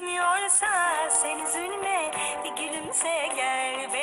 Bitmiyorsa sen üzülme bir gülümse gel be.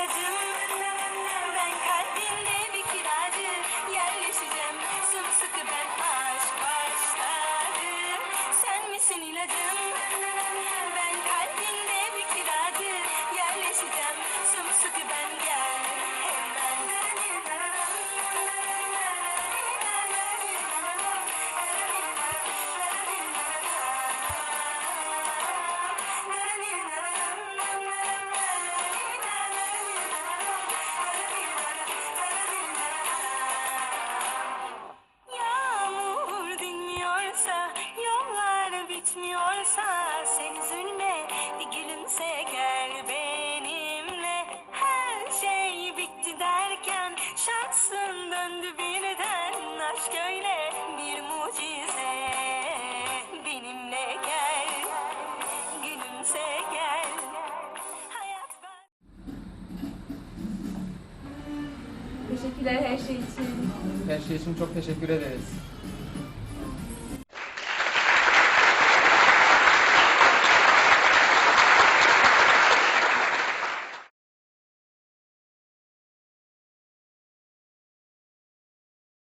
Ben kalbinde bir kiracı Yerleşeceğim. Sımsıkı ben aşk başladım Sen misin ilacım Ben kalbinde bir yollar bitmiyorsa sen üzülme, bir gülümse gel benimle. Her şey bitti derken şansın döndü birden. Aşk öyle bir mucize. Benimle gel, gülümse gel. Hayat ben... Teşekkürler her şey için. Her şey için çok teşekkür ederiz.